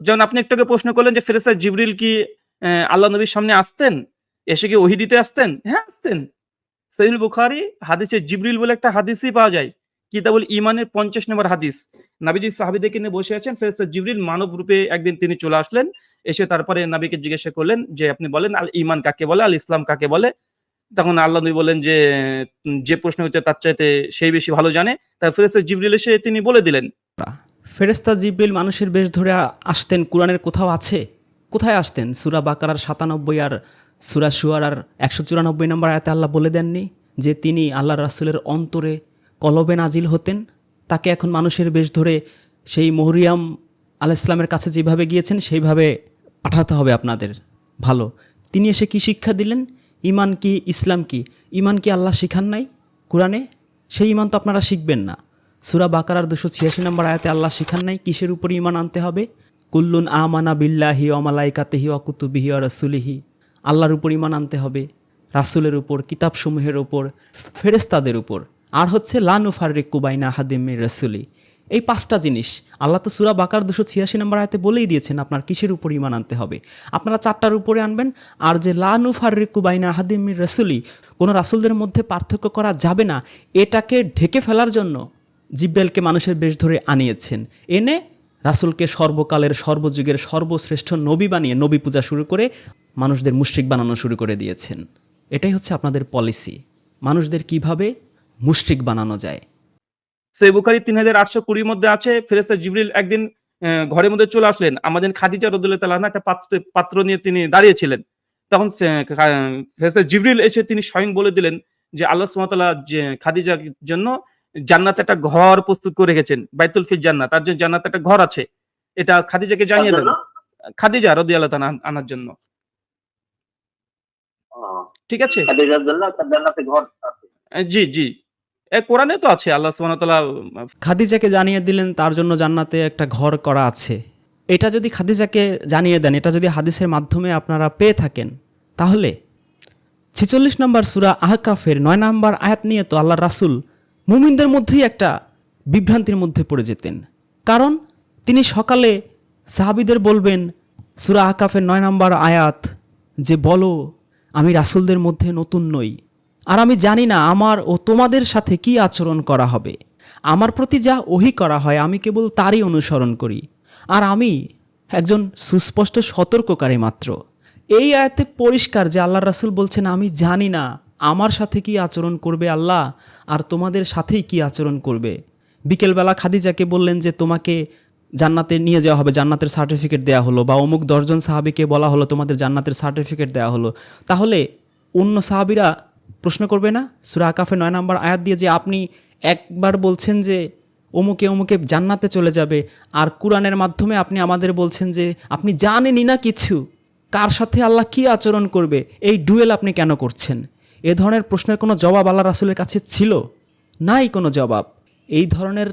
যেমন আপনি একটু আগে প্রশ্ন করলেন যে ফেরেস্তা জিবরিল কি আল্লাহ নবীর সামনে আসতেন? এসে কি ওহি দিতে আসতেন? হ্যাঁ আসতেন। সহিল বুখারি হাদিসে জিবরিল বলে একটা হাদিসই পাওয়া যায়। কিতাবুল ইমানের পঞ্চাশ নম্বর হাদিস। নাবিজি সাহাবিদেরকে নিয়ে বসে আছেন ফেরেস্তা জিবরিল মানব রূপে একদিন তিনি চলে আসলেন। এসে তারপরে নাবিকে জিজ্ঞাসা করলেন যে, আপনি বলেন আল ইমান কাকে বলে, আল ইসলাম কাকে বলে? তখন আল্লাহ নবী বলেন যে যে প্রশ্ন হচ্ছে তার চাইতে সেই বেশি ভালো জানে। তার ফেরেস্তা জিবরিল এসে তিনি বলে দিলেন। ফেরেস্তা জিব্রিল মানুষের বেশ ধরে আসতেন, কোরআনের কোথাও আছে? কোথায় আসতেন? সুরা বাকারার সাতানব্বই আর সুরা সুয়ার আর একশো চুরানব্বই নম্বর আয়াতে আল্লাহ বলে দেননি যে তিনি আল্লাহ রাসুলের অন্তরে কলবে নাজিল হতেন? তাকে এখন মানুষের বেশ ধরে সেই মহরিয়াম আল ইসলামের কাছে যেভাবে গিয়েছেন, সেইভাবে পাঠাতে হবে আপনাদের। ভালো। তিনি এসে কি শিক্ষা দিলেন? ইমান কি, ইসলাম কি? ইমান কি আল্লাহ শিখান নাই কোরআনে? সেই ইমান তো আপনারা শিখবেন না। সুরা বাকারার দুশো ছিয়াশি নম্বর আয়াতে আল্লাহ শিখান নাই, কিসের উপর ইমান আনতে হবে? কুল্লুন আমানা বিল্লাহি অমালাইকাতেহি অকুতুবিহি অ রসুলিহি। আল্লাহর উপর ইমান আনতে হবে, রাসুলের উপর, কিতাবসমূহের উপর ফেরেস্তাদের উপর। আর হচ্ছে লানু ফারিক কুবাইনা হাদিমের রসুলি। এই পাঁচটা জিনিস আল্লাহ তো সুরা বাকার দুশো ছিয়াশি নম্বর আয়তে বলেই দিয়েছেন, আপনার কিসের উপর ইমান আনতে হবে? আপনারা চারটার উপরে আনবেন, আর যে লানু ফারিক কুবাইনা হাদিমির রসুলি, কোনো রাসুলদের মধ্যে পার্থক্য করা যাবে না, এটাকে ঢেকে ফেলার জন্য জিব্রাইলকে মানুষের বেশ ধরে আনিয়েছেন। এনে রাসুলকে সর্বকালের, সর্বযুগের সর্বশ্রেষ্ঠ নবী বানিয়ে নবী পূজা শুরু করে মানুষদের মুশরিক বানানো শুরু করে দিয়েছেন। এটাই হচ্ছে আপনাদের পলিসি মানুষদের কীভাবে মুশরিক বানানো যায়। সেই বুখারি তিন হাজার আটশো কুড়ির মধ্যে আছে ফেরেস্তা জিবরিল একদিন ঘরের মধ্যে চলে আসলেন। আমাদের খাদিজা রদুল্লাহ তালা একটা পাত্র পাত্র নিয়ে তিনি দাঁড়িয়েছিলেন তখন ফে- খা- ফেরেস্তা জিবরিল এসে তিনি স্বয়ং বলে দিলেন যে, আল্লাহ সুমতাল্লাহ যে, খাদিজার জন্য জান্নাতে একটা ঘর প্রস্তুত করে রেখেছেন বাইতুল ফির জান্নাত। তার জন্য জান্নাতে একটা ঘর আছে। এটা খাদিজাকে জানিয়ে দেন। খাদিজা রদি আল্লাহ আনার জন্য। ঠিক আছে? খাদিজার জন্য একটা জান্নাতে ঘর আছে। আহ, জি জি। এ কোরআনে তো আছে আল্লাহ সুমতাল্লাহ খাদিজাকে জানিয়ে দিলেন তার জন্য জান্নাতে একটা ঘর করা আছে। এটা যদি খাদিজাকে জানিয়ে দেন এটা যদি হাদিসের মাধ্যমে আপনারা পেয়ে থাকেন তাহলে ছিচল্লিশ নম্বর সুরা আহকাফের নয় নম্বর আয়াত নিয়ে তো আল্লাহ রাসুল মুমিনদের মধ্যেই একটা বিভ্রান্তির মধ্যে পড়ে যেতেন। কারণ তিনি সকালে সাহাবিদের বলবেন, সুরা আকাফের নয় নম্বর আয়াত যে, বলো, আমি রাসুলদের মধ্যে নতুন নই। আর আমি জানি না আমার ও তোমাদের সাথে কি আচরণ করা হবে। আমার প্রতি যা ওহি করা হয়, আমি কেবল তারই অনুসরণ করি। আর আমি একজন সুস্পষ্ট সতর্ককারী মাত্র। এই আয়াতে পরিষ্কার যে আল্লাহ রাসুল বলছেন, আমি জানি না আমার সাথে কি আচরণ করবে আল্লাহ? আর তোমাদের সাথেই কি আচরণ করবে? বিকেলবেলা খাদিজাকে বললেন যে, তোমাকে জান্নাতে নিয়ে যাওয়া হবে। জান্নাতের সার্টিফিকেট দেওয়া হলো বা অমুক দশজন সাহাবিকে বলা হলো, তোমাদের জান্নাতের সার্টিফিকেট দেওয়া হলো। তাহলে অন্য সাহাবিরা প্রশ্ন করবে না? সুরা আকাফে নয় নম্বর আয়াত দিয়ে যে, আপনি একবার বলছেন যে, অমুকে অমুকে জান্নাতে চলে যাবে। আর কোরআনের মাধ্যমে আপনি আমাদের বলছেন যে, আপনি জানেনই না কিছু। কার সাথে আল্লাহ কি আচরণ করবে? এই ডুয়েল আপনি কেন করছেন? এ ধরনের প্রশ্নের কোনো জবাব আল্লাহ রাসুলের কাছে ছিল? নাই কোনো জবাব। এই ধরনের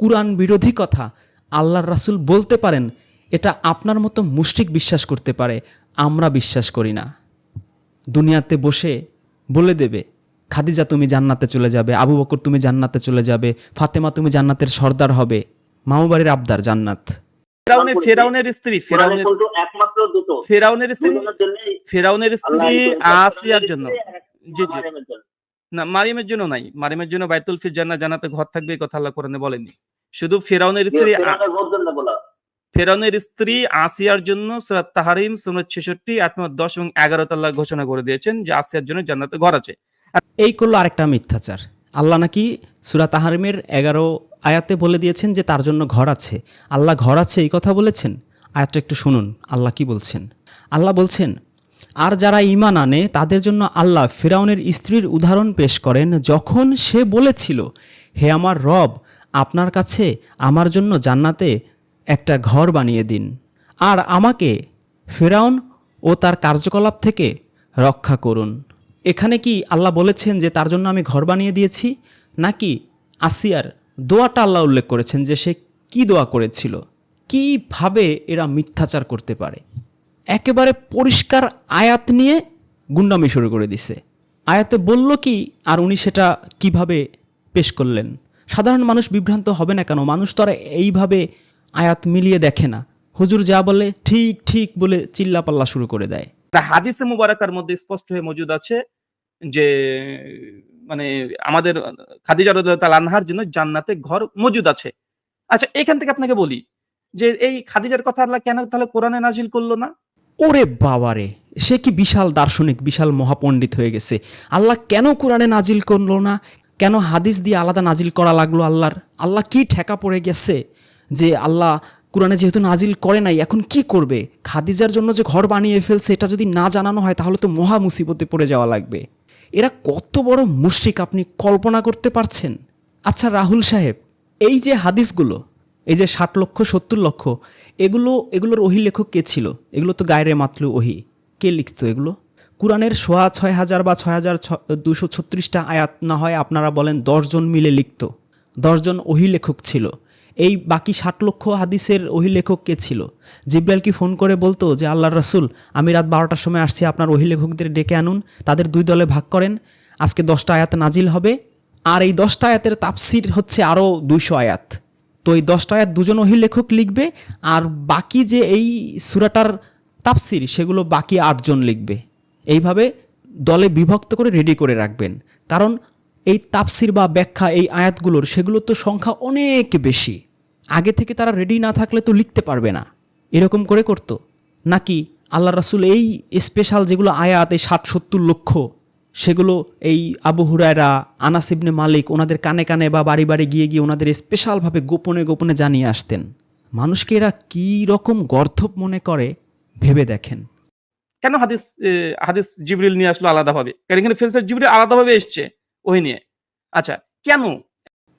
কোরআন বিরোধী কথা আল্লাহর রাসুল বলতে পারেন এটা আপনার মতো মুশরিক বিশ্বাস করতে পারে আমরা বিশ্বাস করি না। দুনিয়াতে বসে বলে দেবে খাদিজা তুমি জান্নাতে চলে যাবে আবু বকর তুমি জান্নাতে চলে যাবে ফাতেমা তুমি জান্নাতের সর্দার হবে মামুবাড়ির আবদার জান্নাত। ফেরাউনের ফেরাউনের স্ত্রী ফেরাউনের ফেরাউনের স্ত্রী ফেরাউনের স্ত্রী আসিয়ার জন্য। জি, জি। না মারিমের জন্য নাই। মারিমের জন্য বাইতুল ফির জান্নাত জান্নাতে ঘর থাকবে এই কথা আল্লাহ কোরআনে বলেনি শুধু ফেরাউনের স্ত্রী ফেরাউনের ঘর জন্য বলা। ফেরাউনের স্ত্রী আসিয়ার জন্য সূরা তাহারিম সূরা 66 আয়াত নম্বর 10 এবং 11 তে আল্লাহ ঘোষণা করে দিয়েছেন যে আসিয়ার জন্য জান্নাতে ঘর আছে। এই করল আরেকটা মিথ্যাচার। আল্লাহ নাকি সুরা তাহারিমের এগারো আয়াতে বলে দিয়েছেন যে তার জন্য ঘর আছে। আল্লাহ ঘর আছে এই কথা বলেছেন? আয়াতটা একটু শুনুন আল্লাহ কি বলছেন? আল্লাহ বলছেন আর যারা ঈমান আনে, তাদের জন্য আল্লাহ ফিরাউনের স্ত্রীর উদাহরণ পেশ করেন, যখন সে বলেছিল, হে আমার রব, আপনার কাছে আমার জন্য জান্নাতে একটা ঘর বানিয়ে দিন। আর আমাকে ফেরাউন ও তার কার্যকলাপ থেকে রক্ষা করুন। এখানে কি আল্লাহ বলেছেন যে তার জন্য আমি ঘর বানিয়ে দিয়েছি? নাকি আসিয়ার দোয়াটা আল্লাহ উল্লেখ করেছেন যে সে কি দোয়া করেছিল? কীভাবে এরা মিথ্যাচার করতে পারে? একেবারে পরিষ্কার আয়াত নিয়ে গুন্ডামি শুরু করে দিছে। আয়াতে বলল কি, আর উনি সেটা কীভাবে পেশ করলেন? সাধারণ মানুষ বিভ্রান্ত হবে না কেন? মানুষ তো আর এইভাবে আয়াত মিলিয়ে দেখে না। হুজুর যা বলে ঠিক ঠিক বলে চিল্লাপাল্লা শুরু করে দেয়। হাদিসে মুবারাকার মধ্যে স্পষ্ট হয়ে মজুদ আছে যে মানে আমাদের খাদিজা রাদিয়াল্লাহু আনহার জন্য জান্নাতে ঘর মজুদ আছে। আচ্ছা এখান থেকে আপনাকে বলি যে, এই খাদিজার কথা আল্লাহ কেন তাহলে কোরআনে নাজিল করল না? ওরে বাবারে, সে কি বিশাল দার্শনিক, বিশাল মহাপণ্ডিত হয়ে গেছে। আল্লাহ কেন কোরআনে নাজিল করল না? কেন হাদিস দিয়ে আলাদা নাজিল করা লাগল আল্লাহর? আল্লাহ কি ঠেকা পড়ে গেছে যে আল্লাহ কোরআনে যেহেতু নাজিল করে নাই, এখন কি করবে? খাদিজার জন্য যে ঘর বানিয়ে ফেলছে, এটা যদি না জানানো হয়, তাহলে তো মহা মুসিবতে পড়ে যাওয়া লাগবে। এরা কত বড় মুশরিক আপনি কল্পনা করতে পারছেন? আচ্ছা রাহুল সাহেব, এই যে হাদিসগুলো এই যে ষাট লক্ষ, সত্তর লক্ষ, এগুলো এগুলোর ওহি লেখক কে ছিল? এগুলো তো গায়রে মাতলু ওহি। কে লিখতো এগুলো? কোরআনের সোয়া ছয় হাজার বা ছয় হাজার দুশো ছত্রিশটা আয়াত না হয় আপনারা বলেন দশজন মিলে লিখতো। দশজন ওহি লেখক ছিল। এই বাকি ষাট লক্ষ হাদিসের ওহি লেখক কে ছিল? জিব্রাইল কি ফোন করে বলতো যে আল্লাহ রসুল, আমি রাত বারোটার সময় আসছি, আপনার ওহি লেখকদের ডেকে আনুন, তাদের দুই দলে ভাগ করেন, আজকে দশটা আয়াত নাজিল হবে। আর এই দশটা আয়াতের তাফসির হচ্ছে আরও দুইশো আয়াত। তো এই দশটা আয়াত দুজন ওহি লেখক লিখবে, আর বাকি যে এই সুরাটার তাফসির, সেগুলো বাকি আটজন লিখবে। এইভাবে দলে বিভক্ত করে রেডি করে রাখবেন। কারণ এই তাফসির বা ব্যাখ্যা, এই আয়াতগুলোর সেগুলো তো সংখ্যা অনেক বেশি। আগে থেকে তারা রেডি না থাকলে তো লিখতে পারবে না। এরকম করে করতো। নাকি আল্লাহ রাসুল এই স্পেশাল যেগুলো আয়াত, এই ষাট সত্তর লক্ষ সেগুলো এই আবু হুরায়রা আনাসিবনে মালিক ওনাদের কানে কানে বা বাড়ি বাড়ি গিয়ে গিয়ে ওনাদের স্পেশালভাবে গোপনে গোপনে জানিয়ে আসতেন। মানুষকে এরা কী রকম গর্ধব মনে করে ভেবে দেখেন। কেন হাদিস হাদিস জিবরিল নিয়ে আসলো আলাদাভাবে? কারণ এখানে ফেরেশতা জিবরিল আলাদাভাবে এসছে ওই নিয়ে। আচ্ছা কেন?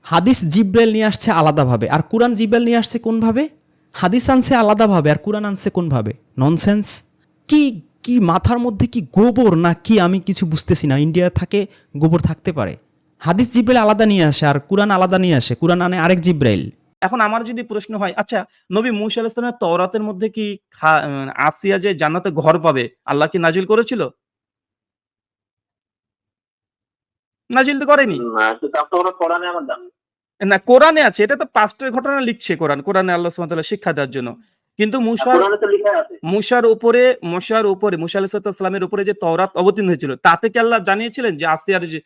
হাদিস জিব্রাইল নিয়ে আসছে আলাদাভাবে। আর কোরআন জিব্রাইল নিয়ে আসছে কোনভাবে? হাদিস আনছে আলাদাভাবে। আর কোরআন আনছে কোনভাবে? ননসেন্স কি কি মাথার মধ্যে কি গোবর না কি আমি কিছু বুঝতেছি না। ইন্ডিয়া থাকে গোবর থাকতে পারে। হাদিস জিব্রাইল আলাদা নিয়ে আসে আর কোরআন আলাদা নিয়ে আসে। কোরআন আনে আরেক জিব্রাইল। এখন আমার যদি প্রশ্ন হয় আচ্ছা নবী মুসা আলাইহিস সালামের তওরাতের মধ্যে কি আসিয়া যে জান্নাতে ঘর পাবে আল্লাহ কি নাজিল করেছিল? নাজিল তো করেনি। না কিন্তু কোরআনে না কোরআনে আছে এটা তো পাস্টের ঘটনা লিখছে কোরআন। কোরআনে আল্লাহ সুবহানাহু ওয়া তাআলা শিক্ষা দেওয়ার জন্য। কিন্তু মুসার কোরআনে তো লেখা আছে। মুসার উপরে মুসার উপরে মুসা আলাইহিসসালামের উপরে যে তওরাত অবতীর্ণ হয়েছিল তাতে কি আল্লাহ জানিয়েছিলেন যে আসিয়ার যে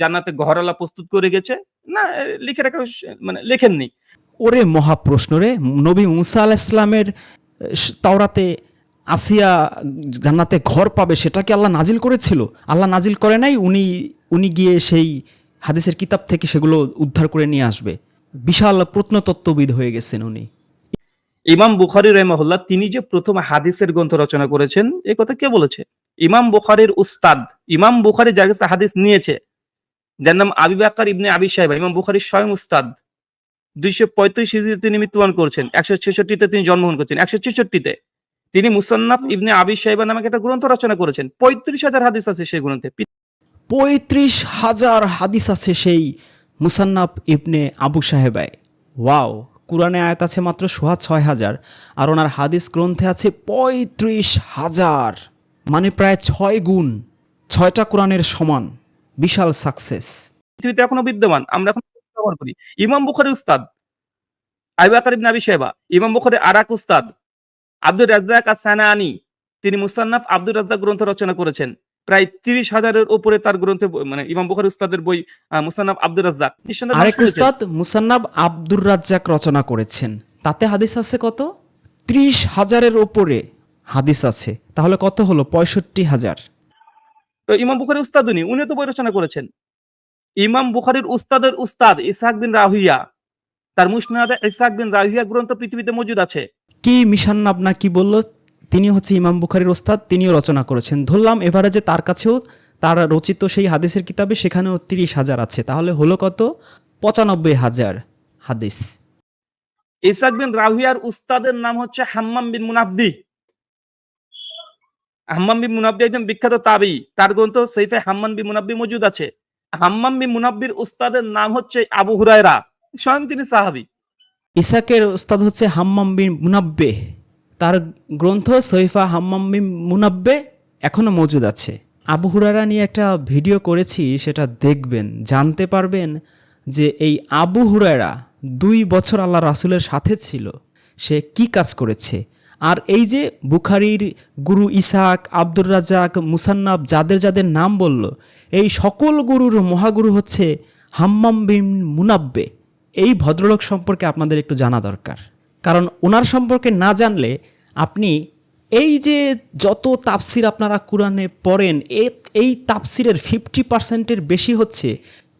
জান্নাতে ঘর আল্লাহ প্রস্তুত করে গেছে? না লিখে রাখা মানে লেখেননি ওরে মহাপ্রশ্ন রে নবী মুসা আলাহ ইসলামের তাওরাতে আসিয়া জান্নাতে ঘর পাবে সেটা কি আল্লাহ নাজিল করেছিল? আল্লাহ নাজিল করে নাই উনি উনি গিয়ে সেই হাদিসের কিতাব থেকে সেগুলো উদ্ধার করে নিয়ে আসবে। বিশাল প্রত্নতত্ত্ববিদ হয়ে গেছেন উনি। ইমাম বুখারি রহমাহুল্লাহ তিনি যে প্রথম হাদিসের গ্রন্থ রচনা করেছেন, এ কথা কে বলেছে? ইমাম বুখারির উস্তাদ, ইমাম বুখারি যার কাছে হাদিস নিয়েছে, যার নাম আবি বাক্কার ইবনে আবি সাহেবা ইমাম বুখারির স্বয়ং উস্তাদ। দুইশো পঁয়ত্রিশ হিজড়িতে তিনি মৃত্যুবরণ করছেন, একশো ছেষট্টিতে তিনি জন্মগ্রহণ করছেন, একশো ছেষট্টিতে। তিনি মুসান্নাফ ইবনে আবি সাহেবা নামে একটা গ্রন্থ রচনা করেছেন, পঁয়ত্রিশ হাজার হাদিস আছে সেই গ্রন্থে। পঁয়ত্রিশ হাজার হাদিস আছে সেই মুসান্নাব ইবনে আবু সাহেবায় ওয়াও! কোরআনে আয়াত আছে মাত্র সোহা ছয় হাজার আর ওনার হাদিস গ্রন্থে আছে পঁয়ত্রিশ হাজার মানে প্রায় ছয় গুণ, ছয়টা কোরআনের সমান, বিশাল সাকসেস পৃথিবীতে এখনও বিদ্যমান, আমরা এখন ব্যবহার করি। ইমাম বুখারি উস্তাদ, আবু বকর ইবনে আবি শাইবা, ইমাম বুখারি আরাক উস্তাদ, আব্দুর রাজ্জাক আস-সানানি, তিনি মুসান্নাফ আব্দুর রাজ্জাক গ্রন্থ রচনা করেছেন। প্রায় তিরিশ হাজারের উপরে তার গ্রন্থে মানে ইমাম বুখারি উস্তাদের বই আহ, মুসান্নাফ আব্দুর রাজ্জাক। আরেক উস্তাদ মুসান্নাব আব্দুর রাজ্জাক রচনা করেছেন। তাতে হাদিস আছে কত? ত্রিশ হাজারের ওপরে হাদিস আছে। তাহলে কত হলো? পঁয়ষট্টি হাজার। তো ইমাম বুখারি উস্তাদ উনি উনি তো বই রচনা করেছেন। ইমাম বুখারির উস্তাদের উস্তাদ ইসাক বিন রাহুইয়া তার মুসনাদে ইসাক বিন রাহুইয়া গ্রন্থ পৃথিবীতে মজুদ আছে। কি মিশান্নাব না কি বলল? তিনি হচ্ছে ইমাম বুখারির ওস্তাদ তিনিও রচনা করেছেন। ধরলাম এভারেজে তার কাছেও তার রচিত সেই হাদিসের কিতাবে সেখানেও তিরিশ হাজার আছে। তাহলে হলো কত? পঁচানব্বই হাজার হাদিস। ইসাক বিন রাহুইয়ার উস্তাদের নাম হচ্ছে হাম্মাম বিন মুনাব্বি। হাম্মাম বিন মুনাব্বি একজন বিখ্যাত তাবি। তার গ্রন্থ সেইফে হাম্মান বিন মুনাব্বি মজুদ আছে। হাম্মাম বিন মুনাব্বির উস্তাদের নাম হচ্ছে আবু হুরায়রা। স্বয়ং তিনি সাহাবি। ইসাকের ওস্তাদ হচ্ছে হাম্মাম বিন মুনাব্বে। তার গ্রন্থ সৈফা হাম্মাম বিন মুনাব্বে এখনও মজুদ আছে। আবু হুরারা নিয়ে একটা ভিডিও করেছি, সেটা দেখবেন, জানতে পারবেন যে এই আবু হুরায়রা দুই বছর আল্লাহ রাসুলের সাথে ছিল, সে কি কাজ করেছে। আর এই যে বুখারির গুরু ইসাক, আব্দুর রাজাক মুসান্নাব যাদের যাদের নাম বলল, এই সকল গুরুর মহাগুরু হচ্ছে হাম্মাম বিন মুনাব্বে। এই ভদ্রলোক সম্পর্কে আপনাদের একটু জানা দরকার। কারণ ওনার সম্পর্কে না জানলে আপনি এই যে যত তাফসির আপনারা কোরআনে পড়েন এই তাফসিরের ফিফটি পার্সেন্টের বেশি হচ্ছে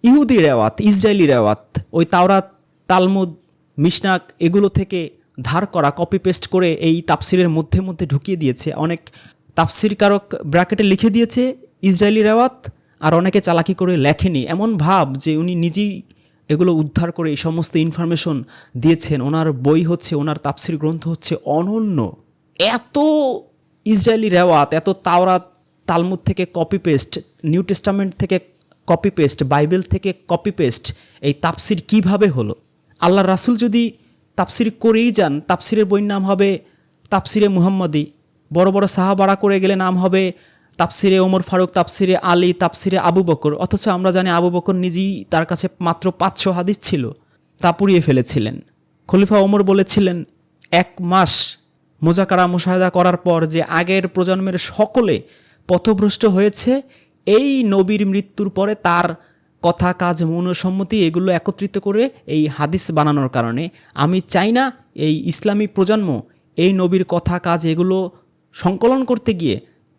ইহুদি রেওয়াত ইসরায়েলি রেওয়াত। ওই তাওরাত, তালমুদ, মিশনাক, এগুলো থেকে ধার করা কপি পেস্ট করে এই তাফসিরের মধ্যে মধ্যে ঢুকিয়ে দিয়েছে। অনেক তাফসির কারক ব্র্যাকেটে লিখে দিয়েছে ইসরায়েলি রেওয়াত, আর অনেকে চালাকি করে লেখেনি। এমন ভাব যে উনি নিজেই এগুলো উদ্ধার করে এই সমস্ত ইনফরমেশন দিয়েছেন। ওনার বই হচ্ছে, ওনার তাফসির গ্রন্থ হচ্ছে অনন্য। এত ইসরায়েলি রেওয়াত, এত তাওরাত, তালমুদ থেকে কপি পেস্ট নিউ টেস্টামেন্ট থেকে কপি পেস্ট বাইবেল থেকে কপি পেস্ট এই তাফসির কীভাবে হলো? আল্লাহ রাসুল যদি তাফসির করেই যান, তাফসিরের বইয়ের নাম হবে তাপসিরে মুহাম্মদি। বড় বড় সাহাবাড়া করে গেলে নাম হবে তাফসিরে ওমর ফারুক, তাফসিরে আলী, তাফসিরে আবু বকর, অথচ আমরা জানি আবু বকর নিজেই তার কাছে মাত্র পাঁচশো হাদিস ছিল, তা পুড়িয়ে ফেলেছিলেন। খলিফা ওমর বলেছিলেন, এক মাস মোজাকারা মুশাহেদা করার পর যে আগের প্রজন্মের সকলে পথভ্রষ্ট হয়েছে, এই নবীর মৃত্যুর পরে তার কথা, কাজ মৌনসম্মতি এগুলো একত্রিত করে এই হাদিস বানানোর কারণে আমি চাই না এই ইসলামী প্রজন্ম এই নবীর কথা, কাজ এগুলো সংকলন করতে গিয়ে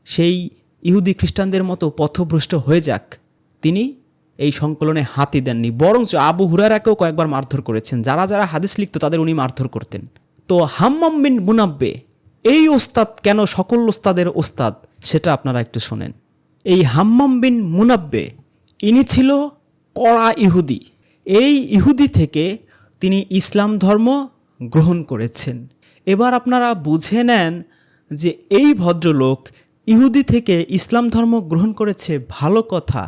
সেই ইহুদি খ্রিস্টানদের মতো পথভ্রষ্ট হয়ে যাক। তিনি এই সংকলনে হাতি দেননি, বরঞ্চ আবু হুরারাকেও কয়েকবার মারধর করেছেন। যারা যারা হাদিস লিখত, তাদের উনি মারধর করতেন। তো হাম্মাম বিন মুনাব্বে, এই ওস্তাদ কেন সকল ওস্তাদের ওস্তাদ? সেটা আপনারা একটু শোনেন। এই হাম্মাম বিন মুনাব্বে, ইনি ছিল কড়া ইহুদি। এই ইহুদি থেকে তিনি ইসলাম ধর্ম গ্রহণ করেছেন। এবার আপনারা বুঝে নেন যে এই ভদ্রলোক ইহুদি থেকে ইসলাম ধর্ম গ্রহণ করেছে ভালো কথা।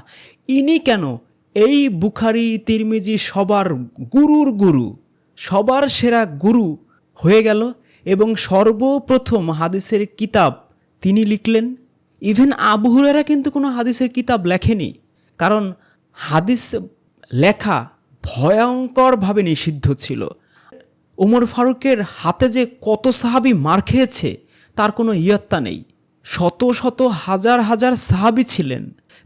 ইনি কেন? এই বুখারি, তিরমিজি সবার গুরুর গুরু, সবার সেরা গুরু হয়ে গেল এবং সর্বপ্রথম হাদিসের কিতাব তিনি লিখলেন। ইভেন আবু হুরেরা কিন্তু কোনো হাদিসের কিতাব লেখেনি, কারণ হাদিস লেখা ভয়ঙ্করভাবে নিষিদ্ধ ছিল। ওমর ফারুকের হাতে যে কত সাহাবি মার খেয়েছে, তার কোনো ইয়ত্তা নেই। শত শত হাজার হাজার সাহাবি ছিলেন।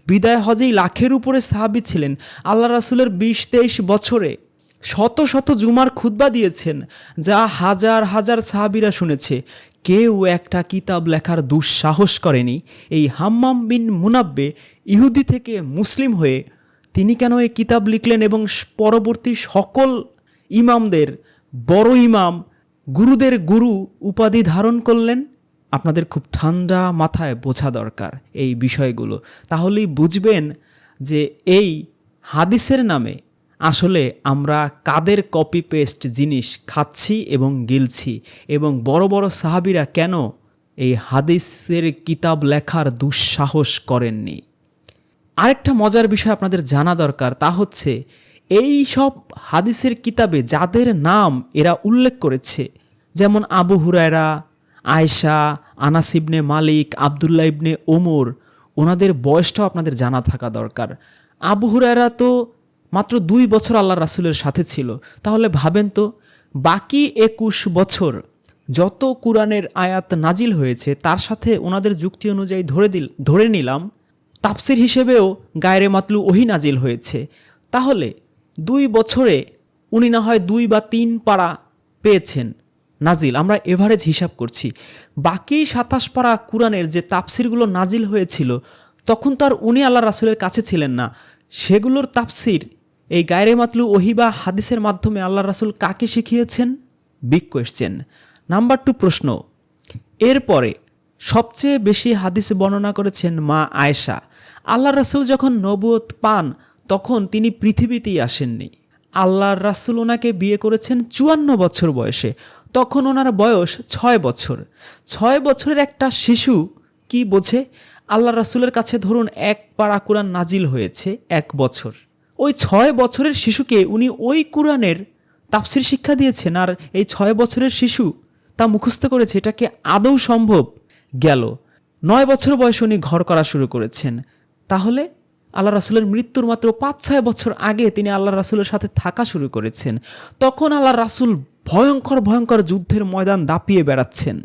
বিদায় হজেই লাখের উপরে সাহাবি ছিলেন। আল্লাহ রাসুলের বিশ তেইশ বছরে শত শত জুমার খুতবা দিয়েছেন, যা হাজার হাজার সাহাবিরা শুনেছে। কেউ একটা কিতাব লেখার দুঃসাহস করেনি। এই হাম্মাম বিন মুনাব্বে ইহুদি থেকে মুসলিম হয়ে তিনি কেন এই কিতাব লিখলেন এবং পরবর্তী সকল ইমামদের বড় ইমাম, গুরুদের গুরু উপাধি ধারণ করলেন? আপনাদের খুব ঠান্ডা মাথায় বোঝা দরকার এই বিষয়গুলো। তাহলেই বুঝবেন যে এই হাদিসের নামে আসলে আমরা কাদের কপি পেস্ট জিনিস খাচ্ছি এবং গিলছি এবং বড় বড় সাহাবিরা কেন এই হাদিসের কিতাব লেখার দুঃসাহস করেননি? আরেকটা মজার বিষয় আপনাদের জানা দরকার, তা হচ্ছে এই সব হাদিসের কিতাবে যাদের নাম এরা উল্লেখ করেছে, যেমন আবু হুরায়রা আয়শা, আনাস ইবনে মালিক, আবদুল্লাহ ইবনে ওমর, ওনাদের বয়সটাও আপনাদের জানা থাকা দরকার। আবু হুরায়রা তো মাত্র দুই বছর আল্লাহ রাসুলের সাথে ছিল। তাহলে ভাবেন তো, বাকি একুশ বছর যত কোরআনের আয়াত নাজিল হয়েছে, তার সাথে ওনাদের যুক্তি অনুযায়ী ধরে দিল, ধরে নিলাম, তাফসির হিসেবেও গায়রে মাতলু ওহি নাজিল হয়েছে। তাহলে দুই বছরে উনি না হয় দুই বা তিন পাড়া পেয়েছেন। নাজিল, আমরা এভারেজ হিসাব করছি। বাকি সাতাশ পাড়া কোরআনের যে তাপসিরগুলো নাজিল হয়েছিল, তখন তো আর উনি আল্লাহ রাসুলের কাছে ছিলেন না। সেগুলোর তাপসির এই গায়রে মাতলু ওহি বা হাদিসের মাধ্যমে আল্লাহ রাসুল কাকে শিখিয়েছেন? বিগ কোয়েশ্চেন নাম্বার টু প্রশ্ন, এরপরে সবচেয়ে বেশি হাদিস বর্ণনা করেছেন মা আয়েশা। আল্লাহ রাসুল যখন নবুয়ত পান, তখন তিনি পৃথিবীতেই আসেননি। আল্লাহর রাসুল ওনাকে বিয়ে করেছেন চুয়ান্ন বছর বয়সে। তখন ওনার বয়স ছয় বছর। ছয় বছরের একটা শিশু কি বোঝে? আল্লাহ রাসুলের কাছে ধরুন এক পাড়া কোরআন নাজিল হয়েছে এক বছর। ওই ছয় বছরের শিশুকে উনি ওই কোরআনের তাফসির শিক্ষা দিয়েছেন আর এই ছয় বছরের শিশু তা মুখস্থ করেছে এটাকে আদৌ সম্ভব? গেল। নয় বছর বয়সে উনি ঘর করা শুরু করেছেন। তাহলে আল্লাহ রাসুলের মৃত্যুর মাত্র পাঁচ ছয় বছর আগে তিনি আল্লাহ রাসুলের সাথে থাকা শুরু করেছেন। তখন আল্লাহ রাসুল ভয়ঙ্কর ভয়ঙ্কর যুদ্ধের ময়দান দাপিয়ে বেড়াচ্ছেন।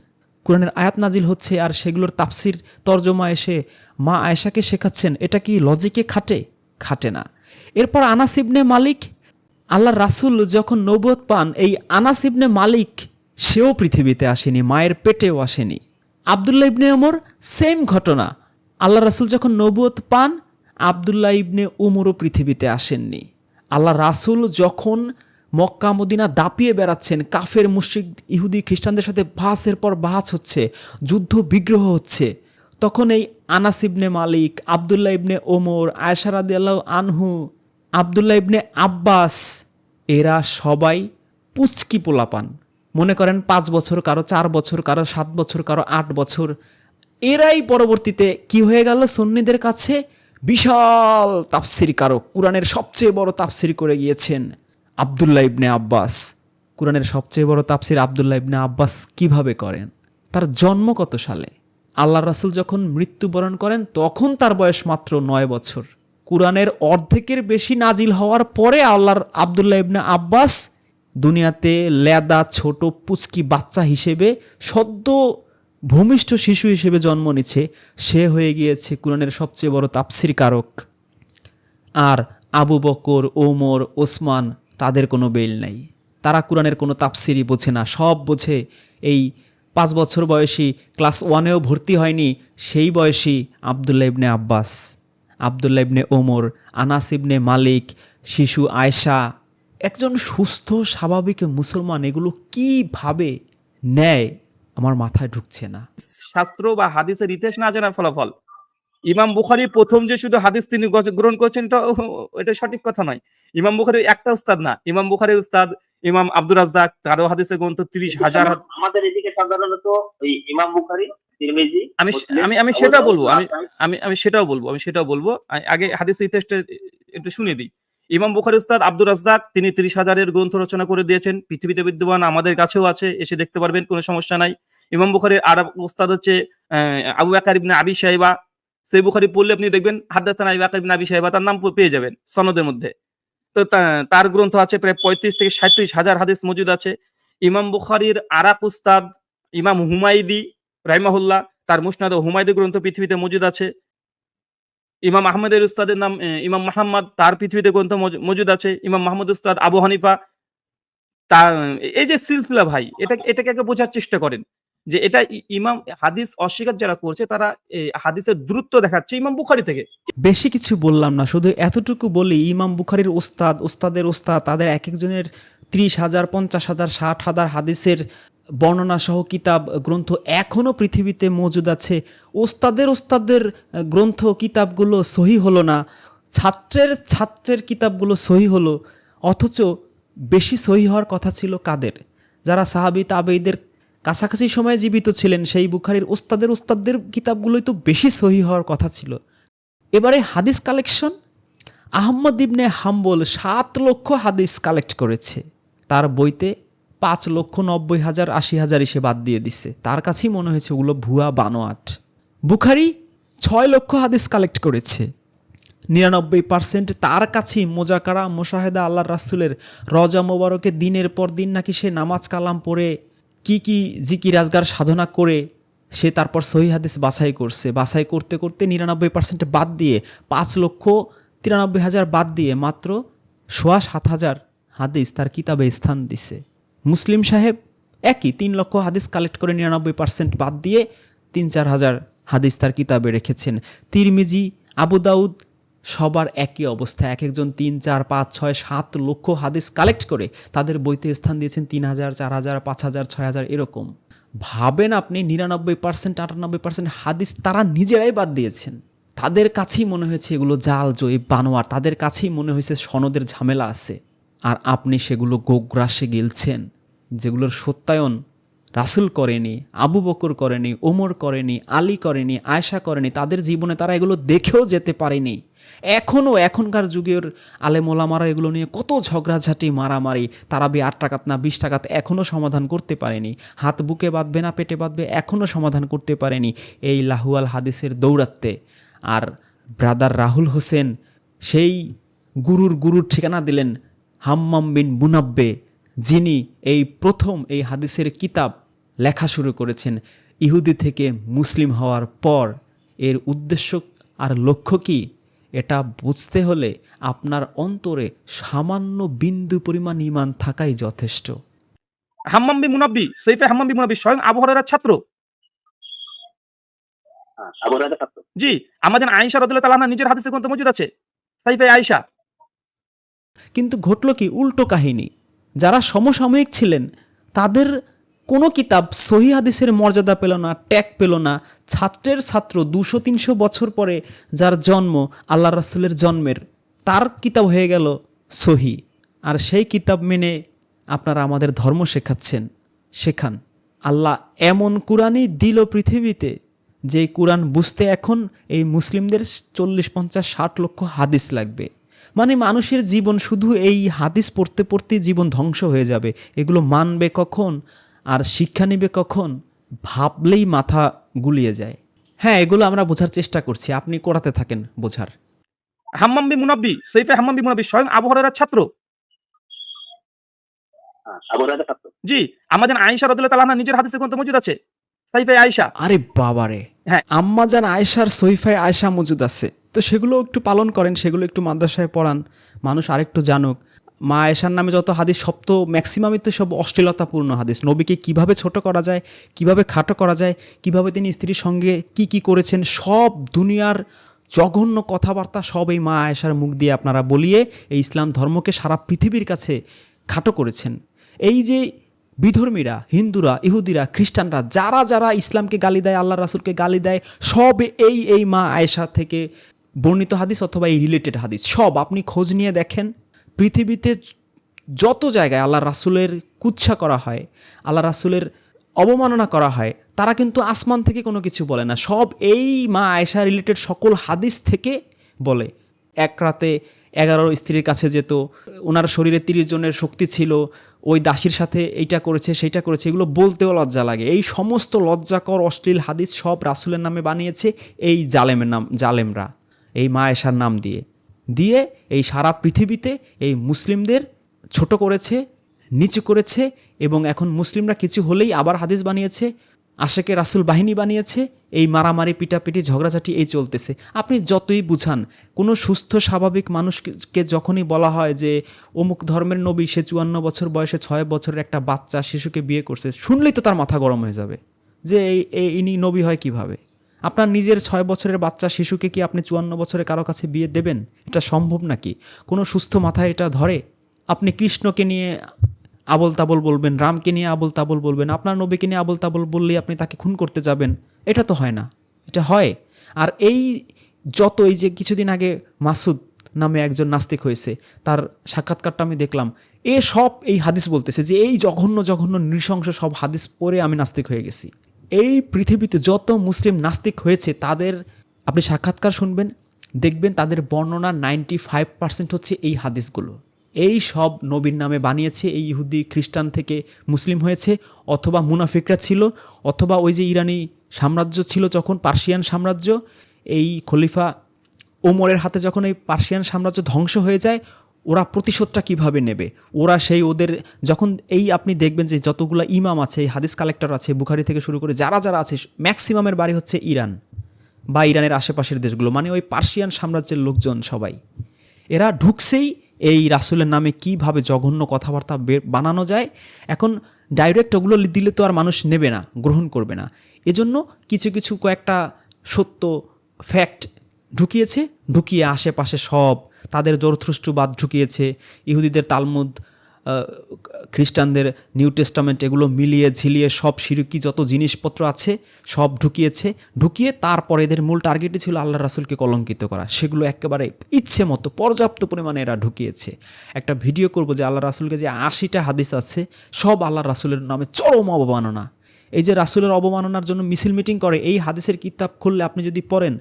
কোরআনের আয়াত নাজিল হচ্ছে আর সেগুলোর তাফসির তর্জমা এসে মা আয়েশাকে শেখাচ্ছেন, এটা কি লজিকে খাটে? খাটে না। এরপর আনাস ইবনে মালিক, আল্লাহ রাসুল যখন নবুয়ত পান, এই আনাস ইবনে মালিক সেও পৃথিবীতে আসেনি, মায়ের পেটেও আসেনি। আবদুল্লাহ ইবনে ওমর, সেম ঘটনা। আল্লাহ রাসুল যখন নবুয়ত পান আবদুল্লাহ ইবনে উমরও পৃথিবীতে আসেননি। আল্লাহ রাসুল যখন মক্কা, মদিনা দাপিয়ে বেড়াচ্ছেন, কাফের, মুশ্রিক, ইহুদি, খ্রিস্টানদের সাথে ভাসের পর বাহাস হচ্ছে, যুদ্ধ, বিগ্রহ হচ্ছে, তখন এই আনাস ইবনে মালিক, আবদুল্লাহ ইবনে ওমর আয়সারাদি আল্লাহ আনহু, আবদুল্লাহ ইবনে আব্বাস, এরা সবাই পুচকি পোলাপান। মনে করেন পাঁচ বছর কারও, চার বছর কারও, সাত বছর কারও, আট বছর। এরাই পরবর্তীতে কি হয়ে গেল? সন্নিদের কাছে বিশাল তাফসির কারক। কোরআনের সবচেয়ে বড় তাফসির করে গিয়েছেন আবদুল্লাহ ইবনে আব্বাস। কোরআনের সবচেয়ে বড় তাফসির আবদুল্লাহ ইবনে আব্বাস কীভাবে করেন? তার জন্ম কত সালে? আল্লাহ রাসুল যখন মৃত্যুবরণ করেন, তখন তার বয়স মাত্র নয় বছর। কোরআনের অর্ধেকের বেশি নাজিল হওয়ার পরে আল্লাহর আবদুল্লাহ ইবনে আব্বাস দুনিয়াতে লেদা ছোট পুচকি বাচ্চা হিসেবে সদ্য ভূমিষ্ঠ শিশু হিসেবে জন্ম নিচ্ছে, সে হয়ে গিয়েছে কোরআনের সবচেয়ে বড় তাপসির কারক। আর আবু বকর, ওমর, ওসমান তাদের কোনো বেল নাই। তারা কোরআনের কোনো তাপসিরই বোঝে না, সব বোঝে এই পাঁচ বছর বয়সী, ক্লাস ওয়ানেও ভর্তি হয়নি, সেই বয়সী আবদুল্লা ইবনে আব্বাস আবদুল্লা ইবনে ওমর, আনাস ইবনে মালিক, শিশু আয়শা। একজন সুস্থ, স্বাভাবিক মুসলমান এগুলো কীভাবে নেয়? আমার মাথায় ঢুকছে না। শাস্ত্র বা হাদিসের ইতিহাস না জানার ফলাফল। ইমাম বুখারি প্রথম যে শুধু হাদিস তিনি গ্রহণ করছেন এটা এটা সঠিক কথা নয়। ইমাম বুখারি একটা উস্তাদ না ইমাম বুখারির উস্তাদ ইমাম আব্দুর রাজ্জাক তারও হাদিসের গ্রন্থ তিরিশ হাজার আমাদের এদিকে সাধারণত ওই ইমাম বুখারি আমি আমি আমি সেটাও বলব আমি আমি আমি সেটাও বলব আমি সেটাও বলব। আগে হাদিস ইতিহাসটা একটু শুনে দিই। ইমাম বুখারি উস্তাদ আব্দুর রাজ্জাক, তিনি তিরিশ হাজারের গ্রন্থ রচনা করে দিয়েছেন। পৃথিবীতে বিদ্যমান আমাদের কাছেও আছে, এসে দেখতে পারবেন, কোনো সমস্যা নাই। ইমাম বুখারির আরব উস্তাদ হচ্ছে আবু বাকার ইবনে আবি সাহেবা সেই বুখারি পড়লে আপনি দেখবেন হাদ্দাসান আবু বাকার ইবনে আবি সাহেবা তার নাম পেয়ে যাবেন সনদের মধ্যে। তো তার গ্রন্থ আছে প্রায় পঁয়ত্রিশ থেকে সাঁত্রিশ হাজার হাদিস মজুদ আছে। ইমাম বুখারির আরাক উস্তাদ ইমাম হুমাইদি রাহিমাহুল্লাহ, তার মুসনাদ হুমায়ুদি গ্রন্থ পৃথিবীতে মজুদ আছে। ইমাম আহমদের উস্তাদের নাম ইমাম মাহমদ তার পৃথিবীতে গ্রন্থ মজুদ আছে, ইমাম মাহমুদ উস্তাদ আবু হানিফা তার এই যে সিলসিলা ভাই এটা এটাকে আগে বোঝার চেষ্টা করেন যে এটা ইমাম, হাদিস অস্বীকার যারা করছে, তারা হাদিসের দূরত্ব দেখাচ্ছে ইমাম বুখারি থেকে। বেশি কিছু বললাম না, শুধু এতটুকু বলি, ইমাম বুখারির ওস্তাদ ওস্তাদের ওস্তাদ তাদের এক একজনের ত্রিশ হাজার, পঞ্চাশ হাজার, ষাট হাজার হাদিসের বর্ণনা সহ কিতাব, গ্রন্থ এখনও পৃথিবীতে মজুদ আছে। ওস্তাদের ওস্তাদের গ্রন্থ কিতাবগুলো সহি হলো না। ছাত্রের ছাত্রের কিতাবগুলো সহি হলো, অথচ বেশি সহি হওয়ার কথা ছিল কাদের? যারা সাহাবি তাবেইদের কাছাকাছি সময়ে জীবিত ছিলেন, সেই বুখারির ওস্তাদের ওস্তাদদের কিতাবগুলোই তো বেশি সহি হওয়ার কথা ছিল। এবারে হাদিস কালেকশন। আহম্মদ ইবনে হাম্বল সাত লক্ষ হাদিস কালেক্ট করেছে। তার বইতে পাঁচ লক্ষ নব্বই হাজার আশি হাজার এসে বাদ দিয়ে দিছে। তার কাছেই মনে হয়েছে ওগুলো ভুয়া বানোয়াট। বুখারি ছয় লক্ষ হাদিস কালেক্ট করেছে। নিরানব্বই পার্সেন্ট তার কাছেই মোজাকারা মোশাহেদা আল্লাহ রাসুলের রজা মোবারকে দিনের পর দিন নাকি সে নামাজ কালাম পড়ে, কি কি জিকি রাজগার সাধনা করে, সে তারপর সহি হাদিস বাছাই করছে। বাছাই করতে করতে নিরানব্বই পার্সেন্ট বাদ দিয়ে পাঁচ লক্ষ তিরানব্বই হাজার বাদ দিয়ে মাত্র সোয়া সাত হাজার হাদিস তার কিতাবে স্থান দিছে। মুসলিম সাহেব একই তিন লক্ষ হাদিস কালেক্ট করে নিরানব্বই পার্সেন্ট বাদ দিয়ে তিন চার হাজার হাদিস তার কিতাবে রেখেছেন। তিরমিজি, আবু দাউদ সবার একই অবস্থা। এক একজন তিন, চার, পাঁচ, ছয়, সাত লক্ষ হাদিস কালেক্ট করে তাদের বইতে স্থান দিয়েছেন তিন হাজার, চার হাজার, পাঁচ হাজার, ছয় হাজার এরকম। ভাবেন আপনি নিরানব্বই পার্সেন্ট আটানব্বই পার্সেন্ট হাদিস তারা নিজেরাই বাদ দিয়েছেন। তাদের কাছেই মনে হয়েছে এগুলো জাল জয়ী বানোয়ার। তাদের কাছেই মনে হয়েছে সনদের ঝামেলা আছে। আর আপনি সেগুলো গোগ্রাসে গিলছেন। যেগুলোর সত্যায়ন রাসুল করেনি, আবু বকর করেনি, ওমর করেনি, আলী করেনি আয়সা করেনি, তাদের জীবনে তারা এগুলো দেখেও যেতে পারেনি। এখনও এখনকার যুগের আলেমোলামারা এগুলো নিয়ে কত ঝগড়াঝাটি, মারামারি, তারা বি আট টাকাত না বিশ টাকাত এখনও সমাধান করতে পারেনি। হাত বুকে বাঁধবে না পেটে বাঁধবে এখনও সমাধান করতে পারেনি এই লাহুয়াল হাদিসের দৌড়াতে আর ব্রাদার রাহুল হোসেন সেই গুরুর গুরুর ঠিকানা দিলেন হাম্মাম বিন মুনাব্বে। যিনি এই প্রথম এই হাদিসের কিতাব লেখা শুরু করেছেন ইহুদি থেকে মুসলিম হওয়ার পর এর উদ্দেশ্য আর লক্ষ্য কি? এটা বুঝতে হলে আপনার অন্তরে সামান্য বিন্দু পরিমাণ ইমান থাকাই যথেষ্ট। হাম্মাম বি মুনাব্বি সৈফে হাম্মাম বি মুনাব্বি স্বয়ং আবহাওয়ার হ্যাঁ আবু হুরায়রা ছাত্র। জি আমাদের আয়েশা রাদিয়াল্লাহু তাআলা নিজের হাদিসে গ্রন্থ মজুদ আছে। সাইফে আয়েশা। কিন্তু ঘটল কি? উল্টো কাহিনী। যারা সমসাময়িক ছিলেন, তাদের কোনো কিতাব সহি হাদিসের মর্যাদা পেল না, ট্যাগ পেল না। ছাত্রের ছাত্র দুশো, তিনশো বছর পরে যার জন্ম, আল্লাহ রাসুলের জন্মের, তার কিতাব হয়ে গেল সহি। আর সেই কিতাব মেনে আপনারা আমাদের ধর্ম শেখাচ্ছেন। শেখান। আল্লাহ এমন কোরআনই দিল পৃথিবীতে যে কোরআন বুঝতে এখন এই মুসলিমদের চল্লিশ, পঞ্চাশ, ষাট লক্ষ হাদিস লাগবে। মানে মানুষের জীবন শুধু এই হাদিস পড়তে পড়তে জীবন ধ্বংস হয়ে যাবে। এগুলো মানবে কখন আর শিক্ষা নেবে কখন ভাবলেই মাথা গুলিয়ে যায়। হ্যাঁ এগুলো আমরা বোঝার চেষ্টা করছি। আপনি করাতে থাকেন বোঝার। হাম্মাম বি মুনাব্বি সৈফে হাম্মাম বি মুনাব্বি স্বয়ং আবহাওয়ার ছাত্র। হ্যাঁ আবু জি আমাদের আয়েশা রাদিয়াল্লাহু তাআলা নিজের হাদিসে গ্রন্থ মজুদ আছে। সাইফে আয়েশা। আরে বাবারে। হ্যাঁ। আম্মা জান আয়েশার সৈফায় আয়েশা মজুদ আছে। তো সেগুলো একটু পালন করেন, সেগুলো একটু মাদ্রাসায় পড়ান, মানুষ আরেকটু জানুক। মা আয়েশার নামে যত হাদিস, সব তো ম্যাক্সিমামই তো সব অশ্লীলতাপূর্ণ হাদিস। নবীকে কীভাবে ছোট করা যায়, কীভাবে খাটো করা যায়, কীভাবে তিনি স্ত্রীর সঙ্গে কি কি করেছেন, সব দুনিয়ার জঘন্য কথাবার্তা সব এই মা আয়েশার মুখ দিয়ে আপনারা বলিয়ে এই ইসলাম ধর্মকে সারা পৃথিবীর কাছে খাটো করেছেন। এই যে বিধর্মীরা, হিন্দুরা, ইহুদিরা, খ্রিস্টানরা, যারা যারা ইসলামকে গালি দেয় আল্লাহ রাসুলকে গালি দেয়, সব এই এই মা আয়েশা থেকে বর্ণিত হাদিস অথবা এই রিলেটেড হাদিস, সব আপনি খোঁজ নিয়ে দেখেন। পৃথিবীতে যত জায়গায় আল্লাহ রাসুলের কুচ্ছা করা হয়, আল্লাহ রাসুলের অবমাননা করা হয়, তারা কিন্তু আসমান থেকে কোনো কিছু বলে না। সব এই মা আয়েশা রিলেটেড সকল হাদিস থেকে বলে। এক রাতে এগারো স্ত্রীর কাছে যেত ওনার শরীরে তিরিশ জনের শক্তি ছিল, ওই দাসীর সাথে এইটা করেছে, সেইটা করেছে, এগুলো বলতেও লজ্জা লাগে। এই সমস্ত লজ্জাকর, অশ্লীল হাদিস সব রাসুলের নামে বানিয়েছে এই জালেমের নাম, জালেমরা। এই মা আয়েশার নাম দিয়ে। দিয়ে এই সারা পৃথিবীতে এই মুসলিমদের ছোট করেছে, নিচু করেছে এবং এখন মুসলিমরা কিছু হলেই আবার হাদিস বানিয়েছে, আশেকে রাসুল বাহিনী বানিয়েছে, এই মারামারি, পিটাপিটি, ঝগড়াঝাটি এই চলতেছে। আপনি যতই বুঝান, কোনো সুস্থ, স্বাভাবিক মানুষকে যখনই বলা হয় যে অমুক ধর্মের নবী, সে চুয়ান্ন বছর বয়সে ছয় বছরের একটা বাচ্চা, শিশুকে বিয়ে করছে, শুনলেই তো তার মাথা গরম হয়ে যাবে। যে এই ইনি নবী হয় কীভাবে? আপনার নিজের ছয় বছরের বাচ্চা শিশুকে কি আপনি চুয়ান্ন বছরে কারও কাছে বিয়ে দেবেন? এটা সম্ভব নাকি? কোনো সুস্থ মাথায় এটা ধরে? আপনি কৃষ্ণকে নিয়ে আবল তাবল বলবেন, রামকে নিয়ে আবল তাবল বলবেন, আপনার নবীকে নিয়ে আবল তাবল বললেই আপনি তাকে খুন করতে যাবেন। এটা তো হয় না। এটা হয়। আর এই যত এই যে কিছুদিন আগে মাসুদ নামে একজন নাস্তিক হয়েছে, তার সাক্ষাৎকারটা আমি দেখলাম, এ সব এই হাদিস বলতেছে যে এই জঘন্য জঘন্য, নৃশংস সব হাদিস পড়ে আমি নাস্তিক হয়ে গেছি। এই পৃথিবীতে যত মুসলিম নাস্তিক হয়েছে, তাদের আপনি সাক্ষাৎকার শুনবেন, দেখবেন তাদের বর্ণনা নাইনটি ফাইভ পার্সেন্ট হচ্ছে এই হাদিসগুলো। এই সব নবীর নামে বানিয়েছে, এই ইহুদি খ্রিস্টান থেকে মুসলিম হয়েছে, অথবা মুনাফিকরা ছিল, অথবা ওই যে ইরানি সাম্রাজ্য ছিল যখন পার্সিয়ান সাম্রাজ্য, এই খলিফা ওমরের হাতে যখন এই পার্সিয়ান সাম্রাজ্য ধ্বংস হয়ে যায় ওরা প্রতিশোধটা কীভাবে নেবে? ওরা সেই ওদের, যখন এই আপনি দেখবেন যে যতগুলো ইমাম আছে, হাদিস কালেক্টর আছে, বুখারি থেকে শুরু করে যারা যারা আছে ম্যাক্সিমামের বাড়ি হচ্ছে ইরান বা ইরানের আশেপাশের দেশগুলো মানে ওই পার্সিয়ান সাম্রাজ্যের লোকজন সবাই। এরা ঢুকছেই এই রাসুলের নামে কীভাবে জঘন্য কথাবার্তা বানানো যায়। এখন ডাইরেক্ট ওগুলো দিলে তো আর মানুষ নেবে না, গ্রহণ করবে না। এজন্য কিছু কিছু কয়েকটা সত্য ফ্যাক্ট ঢুকিয়েছে, ঢুকিয়ে আশেপাশে সব তাদের জোরথ্রুষ্টবাদ ঢুকিয়েছে, ইহুদিদের তালমুদ খ্রিস্টানদের নিউ টেস্টামেন্ট এগুলো মিলিয়ে ঝিলিয়ে সব সিরকি যত জিনিসপত্র আছে সব ঢুকিয়েছে। ঢুকিয়ে তারপরে এদের মূল টার্গেটই ছিল আল্লাহ রাসুলকে কলঙ্কিত করা। সেগুলো একেবারে ইচ্ছে মতো, পর্যাপ্ত পরিমাণে এরা ঢুকিয়েছে। একটা ভিডিও করব যে আল্লাহ রাসুলকে যে আশিটা হাদিস আছে, সব আল্লাহ রাসুলের নামে চরম অবমাননা। এই যে রাসুলের অবমাননার জন্য মিছিল মিটিং করে, এই হাদিসের কিতাব খুললে আপনি যদি পড়েন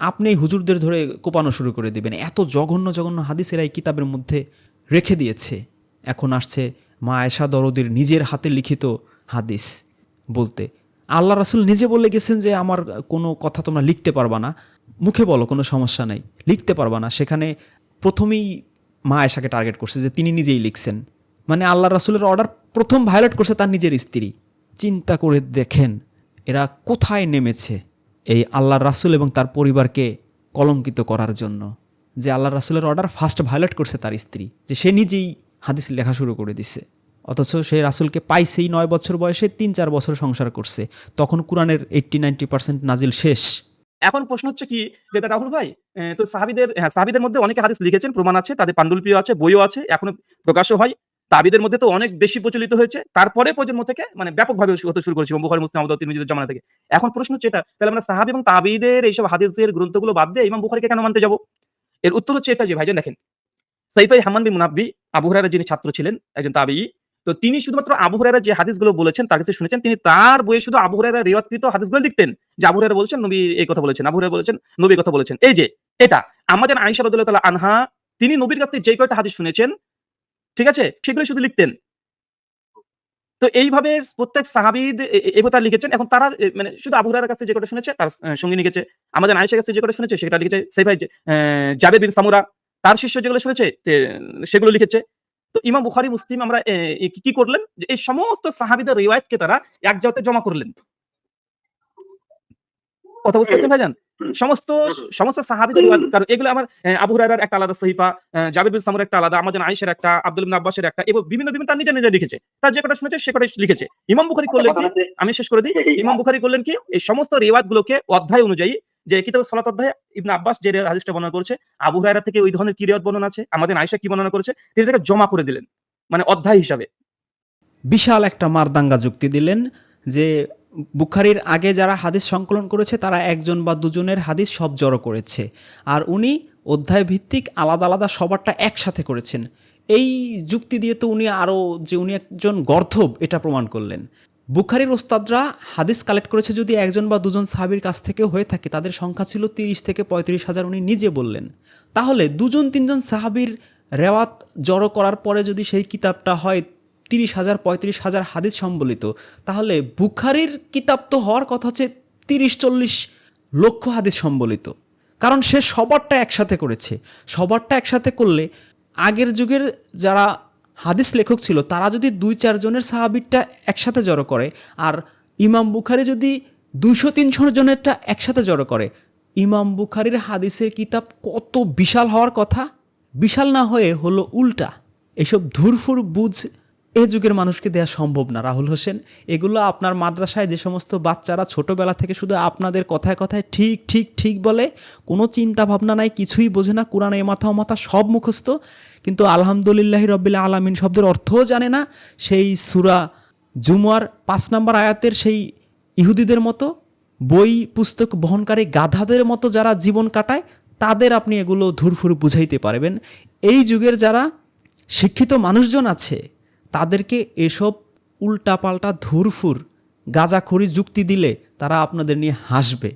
আপনি হুজুরদের ধরে কোপানো শুরু করে দিবেন। এত জঘন্য জঘন্য হাদিসেরা এই কিতাবের মধ্যে রেখে দিয়েছে। এখন আসছে মা আয়েশা দরদির নিজের হাতে লিখিত হাদিস বলতে। আল্লাহ রাসুল নিজে বলে গেছেন যে, আমার কোনো কথা তোমরা লিখতে পারবা না। মুখে বলো, কোনো সমস্যা নেই। লিখতে পারবা না। সেখানে প্রথমেই মা আয়েশাকে টার্গেট করছে যে, তিনি নিজেই লিখছেন। মানে আল্লাহ রাসুলের অর্ডার প্রথম ভায়োলেট করছে তার নিজের স্ত্রী। চিন্তা করে দেখেন, এরা কোথায় নেমেছে? এই আল্লাহ রাসুল এবং তার পরিবারকে কলঙ্কিত করার জন্য। যে আল্লাহ রাসুলের অর্ডার ফার্স্ট ভায়োলেট করছে তার স্ত্রী, যে সে নিজেই হাদিস লেখা শুরু করে দিছে। অথচ সে রাসুলকে পাইছেই নয় বছর বয়সে তিন চার বছর সংসার করছে। তখন কোরআনের এইট্টি নাইনটি পার্সেন্ট নাজিল শেষ। এখন প্রশ্ন হচ্ছে কি যেটা রাহুল ভাই তো সাহাবিদের হ্যাঁ সাহাবিদের মধ্যে অনেকে হাদিস লিখেছেন, প্রমাণ আছে, তাদের পাণ্ডুলিপিও আছে, বইও আছে, এখনও প্রকাশও হয়। তাবিদের মধ্যে তো অনেক বেশি প্রচলিত হয়েছে। তারপরে প্রজন্ম থেকে মানে ব্যাপকভাবে হতে শুরু করেছে বুখারী মুসলিম আবু তিরমিজির জামানা থেকে। এখন প্রশ্ন হচ্ছে এটা, তাহলে আমরা সাহাবি এবং তাবিদের এইসব হাদিসের গ্রন্থগুলো বাদ দিয়ে ইমাম বুখারীকে কেন মানতে যাব? এর উত্তর হচ্ছে এটা যে, ভাইজান দেখেন, সাইফাই হামান বি মুনাব্বি আবু হুরায়রার যিনি ছাত্র ছিলেন, একজন তাবিঈ তো তিনি শুধুমাত্র আবু হুরায়রা যে হাদিসগুলো বলেছেন, তার কাছে শুনেছেন, তিনি তার বইয়ে শুধু আবু হুরায়রা রিওয়ায়াতকৃত হাদিসগুলো লিখতেন যে আবু হুরায়রা বলেছেন, নবী এই কথা বলেছেন, আবু হুরায়রা বলেছেন, নবী কথা বলেছেন। এই যে, এটা আমাদের আয়েশা রাদিয়াল্লাহু তাআলা আনহা, তিনি নবীর কাছ থেকে যে কয়টা হাদিস শুনেছেন ঠিক আছে? সেগুলো শুধু লিখতেন। তো এইভাবে প্রত্যেক সাহাবিদ কথা লিখেছেন। এখন তারা মানে শুধু আবু হুরায়রার কাছে যে কটা শুনেছে, তার সঙ্গে লিখেছে। আমাদের আয়েশার কাছে যে কটা শুনেছে, সেটা লিখেছে সেফাই জাবের বিন সামুরা। তার শিষ্য যেগুলো শুনেছে সেগুলো লিখেছে। তো ইমাম বুখারী, মুসলিম আমরা কি করলেন? যে এই সমস্ত সাহাবিদের রিওয়ায়াতকে তারা এক জায়গাতে জমা করলেন। কথা বুঝতে পারছেন ভাইজান? সমস্ত সমস্ত সাহাবিদের কারণ এগুলো আমার আবু হুরায়রার একটা আলাদা সহিফা জাবের বিন সামুর একটা আলাদা আমাদের আয়েশার একটা আব্দুল ইবনে আব্বাসের একটা এবং বিভিন্ন বিভিন্ন তার নিজে নিজে লিখেছে। তার যে কটা শুনেছে সে কটাই লিখেছে। ইমাম বুখারী করলেন কি? আমি শেষ করে দিই। ইমাম বুখারী করলেন কি? এই সমস্ত রিওয়ায়াত গুলোকে অধ্যায় অনুযায়ী যে কিতাব সালাত অধ্যায় ইবনে আব্বাস যে হাদিসটা বর্ণনা করেছে আবু হুরায়রা থেকে ওই ধরনের কি রিওয়ায়াত বর্ণনা আছে? আমাদের আয়েশা কি বর্ণনা করেছে? তিনি এটাকে জমা করে দিলেন। মানে অধ্যায় হিসাবে। বিশাল একটা মারদাঙ্গা যুক্তি দিলেন যে বুখারির আগে যারা হাদিস সংকলন করেছে, তারা একজন বা দুজনের হাদিস সব জড়ো করেছে। আর উনি অধ্যায় ভিত্তিক আলাদা আলাদা সবারটা একসাথে করেছেন। এই যুক্তি দিয়ে তো উনি আরও যে উনি একজন গর্ধব, এটা প্রমাণ করলেন। বুখারির ওস্তাদরা হাদিস কালেক্ট করেছে যদি একজন বা দুজন সাহাবির কাছ থেকে হয়ে থাকে, তাদের সংখ্যা ছিল তিরিশ থেকে পঁয়ত্রিশ হাজার উনি নিজে বললেন। তাহলে দুজন, তিনজন সাহাবির রেওয়াত জড়ো করার পরে যদি সেই কিতাবটা হয় তিরিশ হাজার, পঁয়ত্রিশ হাজার হাদিস সম্বলিত। তাহলে বুখারির কিতাব তো হওয়ার কথা হচ্ছে তিরিশ, চল্লিশ লক্ষ হাদিস সম্বলিত। কারণ সে সবারটা একসাথে করেছে। সবারটা একসাথে করলে আগের যুগের যারা হাদিস লেখক ছিল, তারা যদি দুই চারজনের সাহাবিরটা একসাথে জড়ো করে, আর ইমাম বুখারি যদি দুইশো, তিনশো জনেরটা একসাথে জড়ো করে, ইমাম বুখারির হাদিসের কিতাব কত বিশাল হওয়ার কথা? বিশাল না হয়ে হলো উল্টা। এসব ধুরফুর বুঝ এ যুগের মানুষকে দেওয়া সম্ভব না, রাহুল হোসেন। এগুলো আপনার মাদ্রাসায় যে সমস্ত বাচ্চারা ছোটোবেলা থেকে শুধু আপনাদের কথায় কথায় ঠিক ঠিক ঠিক বলে, কোনো চিন্তা ভাবনা নাই, কিছুই বোঝে না, কোরআন এ মাথা মাথা সব মুখস্থ। কিন্তু আলহামদুলিল্লাহ রব্বিল আলামিন শব্দের অর্থও জানে না, সেই সুরা জুমুয়ার পাঁচ নম্বর আয়াতের সেই ইহুদিদের মতো, বই, পুস্তক বহনকারী গাধাদের মতো যারা জীবন কাটায়, তাদের আপনি এগুলো ধুরফুর বুঝাইতে পারবেন। এই যুগের যারা শিক্ষিত মানুষজন আছে তাদেরকে এসব উল্টাপাল্টা ধুরফুর গাঁজাখড়ি যুক্তি দিলে তারা আপনাদের নিয়ে হাসবে।